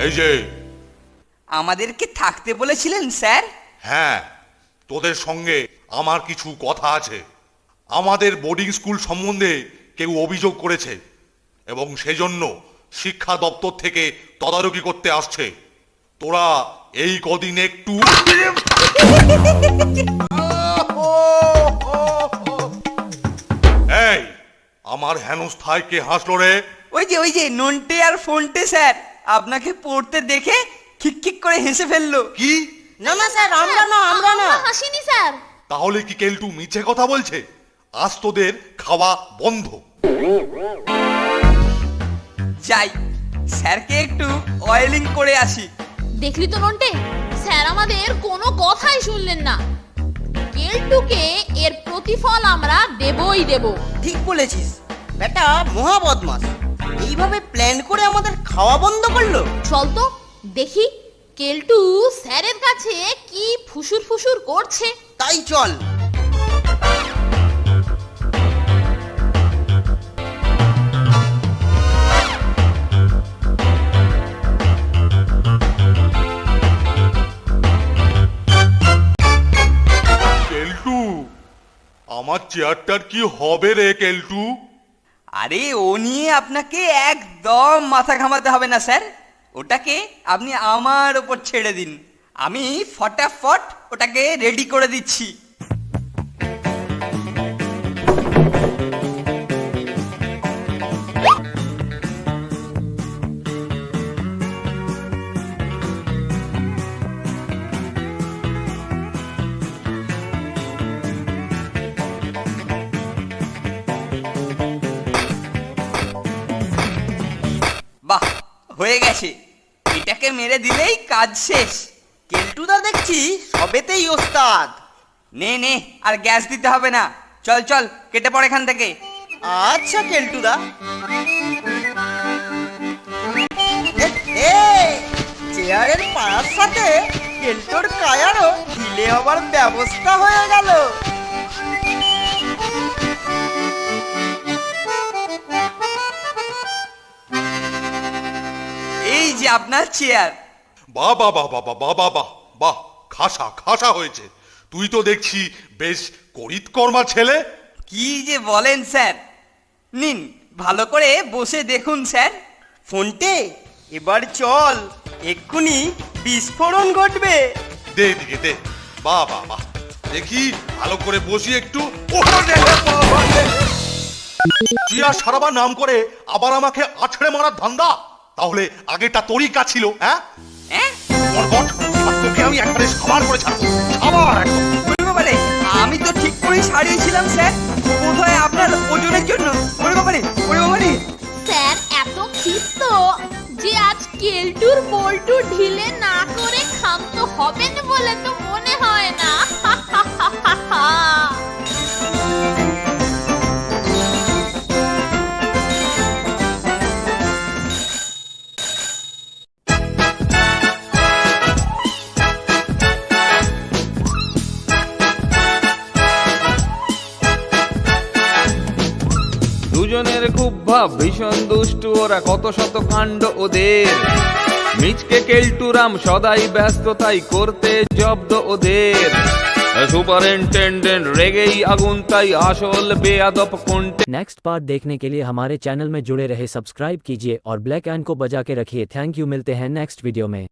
এই যে। আমাদেরকে থাকতে বলেছিলেন স্যার? হ্যাঁ তোদের সঙ্গে আমার কিছু কথা আছে। আমাদের বোর্ডিং স্কুল সম্বন্ধে কেউ অভিযোগ করেছে এবং সেজন্য শিক্ষা দপ্তর থেকে তদারকি করতে আসছে। তোরা এই কদিন একটু এই আমার হেনস্থায় কে হাসলো রে? ওই যে ওই যে নন্টে আর ফোনটে স্যার। আপনাকে পড়তে দেখে খিক করে হেসে ফেলল। কি? না না স্যার আমরা না আমরা না। হাসিনি স্যার। তাহলে কি কেলটু মিছে কথা বলছে? আজ তোদের খাওয়া বন্ধ। যাই স্যারকে একটু অয়েলিং করে আসি। দেখলি তো নন্টে স্যার আমাদের কোনো কথাই শুনলেন না। কেলটুকে এর প্রতিফল আমরা দেবই দেব। ঠিক বলেছিস। বেটা মহা বদমাস এইভাবে প্ল্যান করে আমাদের খাওয়া বন্ধ করল? চল তো দেখি কেলটু স্যারের কাছে কি ফুসুর ফুসুর করছে। তাই চল। কেলটু আমার চেয়ারটার কি হবে রে কেলটু? আরে, ও নিয়ে আপনাকে একদম মাথা ঘামাতে হবে না, স্যার। ওটাকে আপনি আমার ওপর ছেড়ে দিন। আমি ফটাফট ওটাকে রেডি করে দিচ্ছি। হয়ে গেছে। এটাকে মেরে দিলেই কাজ শেষ। কেলটুদা দেখছি সবেতেই ওস্তাদ। নে নে, আর গ্যাস দিতে হবে না। চল চল, কেটে পড় এখান থেকে। আচ্ছা কেলটুদা। চেয়ারের পাড়ার সাথে কেলটোর কায়ারও ঢিলে হবার ব্যবস্থা হয়ে গেল। আপনার চেয়ার বাহ বাহ বাহ বাহ বাহ বাহ বাহ বাহ বাহ খাসা খাসা হয়েছে তুই তো দেখছি বেশ করিতকর্মা ছেলে কি যে বলেন স্যার নিন ভালো করে বসে দেখুন স্যার ফোনটে এবার চল এক্ষুনি বিস্ফোরণ ঘটবে দে দিকে দে বাহ বাহ বাহ দেখি ভালো করে বসি একটু বাবা। চিয়া সারাবার নাম করে আবার আমাকে আছড়ে মারার ধান্দা তাহলে আগেটা তোরই কাজ ছিল হ্যাঁ? হ্যাঁ? তোকে আমি একবারে সাবার করে ছাড়বো সাবার একদম। ওরে আমি তো ঠিক করেই সারিয়েছিলাম স্যার। বোধহয় আপনার ওজনের জন্য। ওরে বাবারে ওরে বাবারে স্যার এত ক্ষিপ্ত যে আজ কেলটুর বল্টু ঢিলে না করে ক্ষান্ত হবেন বলে তো দুজনের খুব ভাব ভীষণ দুষ্টু ওরা কত শত কাণ্ড ওদের মিচকে কেলটুরাম সদাই ব্যস্ত তাই করতে জব্দ ওদের সুপারিনটেন্ডেন্ট রেগেই আগুন তাই আসল বেয়াদব কোনটে नेक्स्ट पार्ट देखने के लिए हमारे चैनल में जुड़े रहे सब्सक्राइब कीजिए और ब्लैक एंड को बजा के रखिए थैंक यू मिलते हैं नेक्स्ट वीडियो में